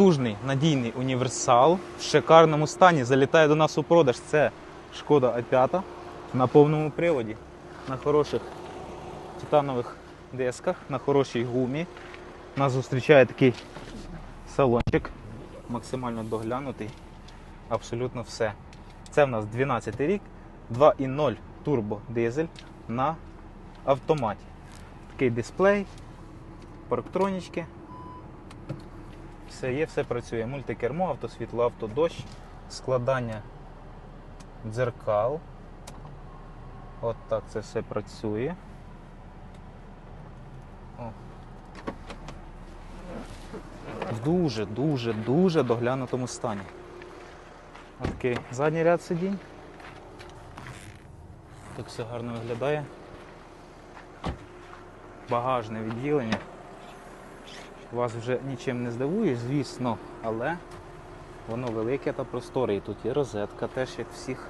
Потужний надійний універсал в шикарному стані. Залітає до нас у продаж. Це шкода А5 на повному приводі, на хороших титанових дисках, на хорошій гумі. Нас зустрічає такий салончик, максимально доглянутий. Абсолютно все. Це в нас 12 рік, 2.0 турбо дизель на автоматі. Такий дисплей, парктронічки. Все є, все працює. Мультикермо, автосвітло, автодощ, складання дзеркал. От так це все працює. В дуже, дуже, дуже доглянутому стані. Окей, задній ряд сидінь. Так все гарно виглядає. Багажне відділення. Вас вже нічим не здивуєш, звісно, але воно велике та просторе. І тут є розетка, теж як всіх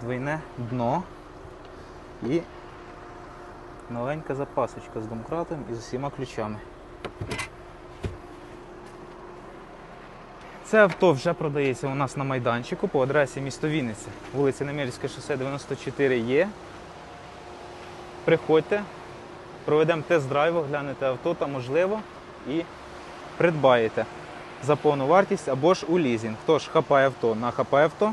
двойне дно і новенька запасочка з домкратом і з усіма ключами. Це авто вже продається у нас на майданчику по адресі місто Вінниця, вулиця Немирське шосе 94 є. Приходьте, проведемо тест-драйв, оглянете авто та можливо і придбаєте за повну вартість або ж у лізінг. Тож хапає авто на хапає авто,